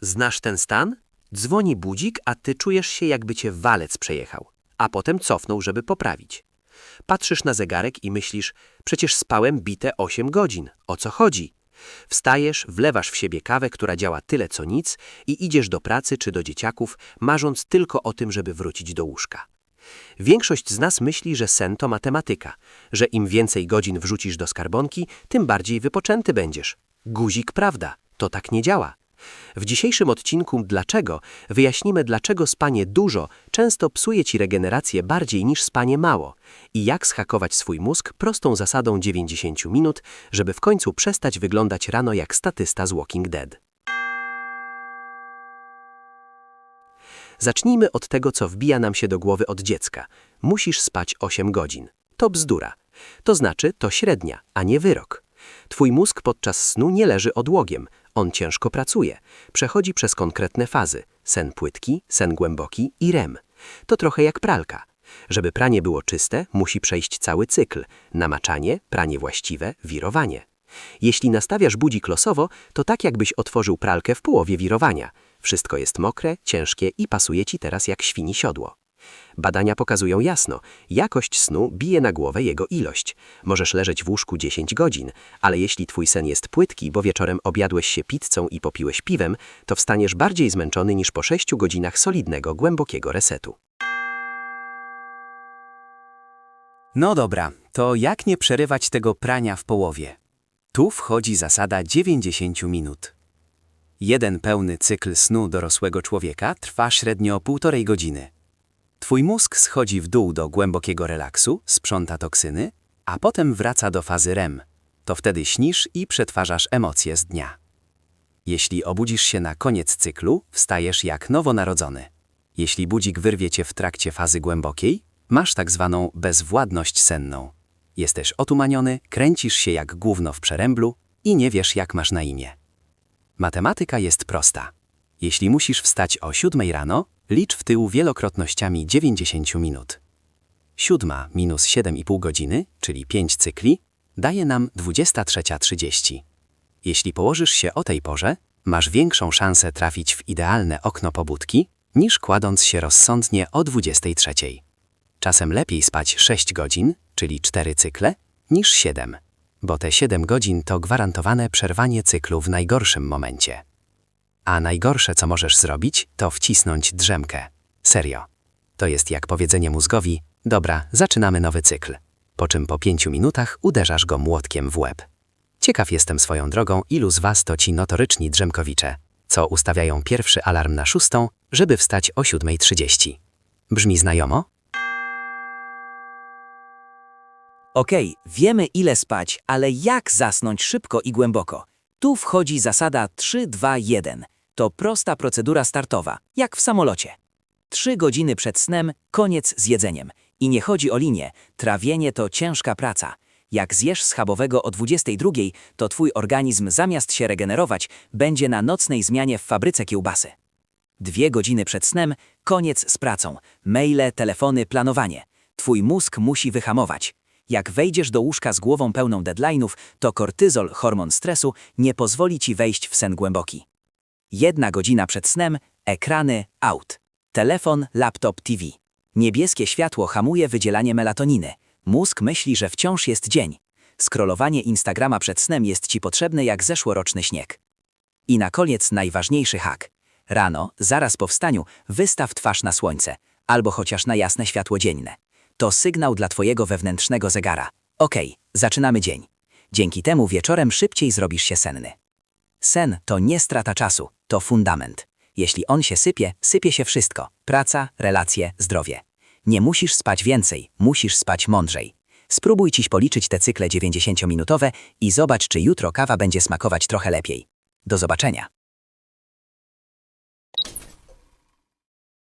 Znasz ten stan? Dzwoni budzik, a ty czujesz się, jakby cię walec przejechał, a potem cofnął, żeby poprawić. Patrzysz na zegarek i myślisz, przecież spałem bite 8 godzin. O co chodzi? Wstajesz, wlewasz w siebie kawę, która działa tyle co nic i idziesz do pracy czy do dzieciaków, marząc tylko o tym, żeby wrócić do łóżka. Większość z nas myśli, że sen to matematyka, że im więcej godzin wrzucisz do skarbonki, tym bardziej wypoczęty będziesz. Guzik prawda, to tak nie działa. W dzisiejszym odcinku Dlaczego wyjaśnimy, dlaczego spanie dużo często psuje ci regenerację bardziej niż spanie mało i jak schakować swój mózg prostą zasadą 90 minut, żeby w końcu przestać wyglądać rano jak statysta z Walking Dead. Zacznijmy od tego, co wbija nam się do głowy od dziecka. Musisz spać 8 godzin. To bzdura. To znaczy, to średnia, a nie wyrok. Twój mózg podczas snu nie leży odłogiem. On ciężko pracuje. Przechodzi przez konkretne fazy. Sen płytki, sen głęboki i REM. To trochę jak pralka. Żeby pranie było czyste, musi przejść cały cykl. Namaczanie, pranie właściwe, wirowanie. Jeśli nastawiasz budzik losowo, to tak jakbyś otworzył pralkę w połowie wirowania. Wszystko jest mokre, ciężkie i pasuje ci teraz jak świni siodło. Badania pokazują jasno, jakość snu bije na głowę jego ilość. Możesz leżeć w łóżku 10 godzin, ale jeśli twój sen jest płytki, bo wieczorem objadłeś się pizzą i popiłeś piwem, to wstaniesz bardziej zmęczony niż po 6 godzinach solidnego, głębokiego resetu. No dobra, to jak nie przerywać tego prania w połowie? Tu wchodzi zasada 90 minut. Jeden pełny cykl snu dorosłego człowieka trwa średnio półtorej godziny. Twój mózg schodzi w dół do głębokiego relaksu, sprząta toksyny, a potem wraca do fazy REM. To wtedy śnisz i przetwarzasz emocje z dnia. Jeśli obudzisz się na koniec cyklu, wstajesz jak nowonarodzony. Jeśli budzik wyrwie cię w trakcie fazy głębokiej, masz tak zwaną bezwładność senną. Jesteś otumaniony, kręcisz się jak gówno w przeręblu i nie wiesz jak masz na imię. Matematyka jest prosta. Jeśli musisz wstać o 7 rano, licz w tył wielokrotnościami 90 minut. Siódma minus 7,5 godziny, czyli 5 cykli, daje nam 23.30. Jeśli położysz się o tej porze, masz większą szansę trafić w idealne okno pobudki, niż kładąc się rozsądnie o 23.00. Czasem lepiej spać 6 godzin, czyli 4 cykle, niż 7, bo te 7 godzin to gwarantowane przerwanie cyklu w najgorszym momencie. A najgorsze, co możesz zrobić, to wcisnąć drzemkę. Serio. To jest jak powiedzenie mózgowi, dobra, zaczynamy nowy cykl. Po czym po pięciu minutach uderzasz go młotkiem w łeb. Ciekaw jestem swoją drogą, ilu z was to ci notoryczni drzemkowicze, co ustawiają pierwszy alarm na szóstą, żeby wstać o 7.30. Brzmi znajomo? Okej, wiemy ile spać, ale jak zasnąć szybko i głęboko? Tu wchodzi zasada 3-2-1. To prosta procedura startowa, jak w samolocie. Trzy godziny przed snem, koniec z jedzeniem. I nie chodzi o linię, trawienie to ciężka praca. Jak zjesz schabowego o 22, to twój organizm zamiast się regenerować, będzie na nocnej zmianie w fabryce kiełbasy. Dwie godziny przed snem, koniec z pracą. Maile, telefony, planowanie. Twój mózg musi wyhamować. Jak wejdziesz do łóżka z głową pełną deadline'ów, to kortyzol, hormon stresu, nie pozwoli ci wejść w sen głęboki. Jedna godzina przed snem, ekrany out. Telefon, laptop, TV. Niebieskie światło hamuje wydzielanie melatoniny. Mózg myśli, że wciąż jest dzień. Skrolowanie Instagrama przed snem jest ci potrzebne jak zeszłoroczny śnieg. I na koniec najważniejszy hak. Rano, zaraz po wstaniu, wystaw twarz na słońce, albo chociaż na jasne światło dzienne. To sygnał dla twojego wewnętrznego zegara. Okej, zaczynamy dzień. Dzięki temu wieczorem szybciej zrobisz się senny. Sen to nie strata czasu, to fundament. Jeśli on się sypie, sypie się wszystko. Praca, relacje, zdrowie. Nie musisz spać więcej, musisz spać mądrzej. Spróbuj dziś policzyć te cykle 90-minutowe i zobacz, czy jutro kawa będzie smakować trochę lepiej. Do zobaczenia.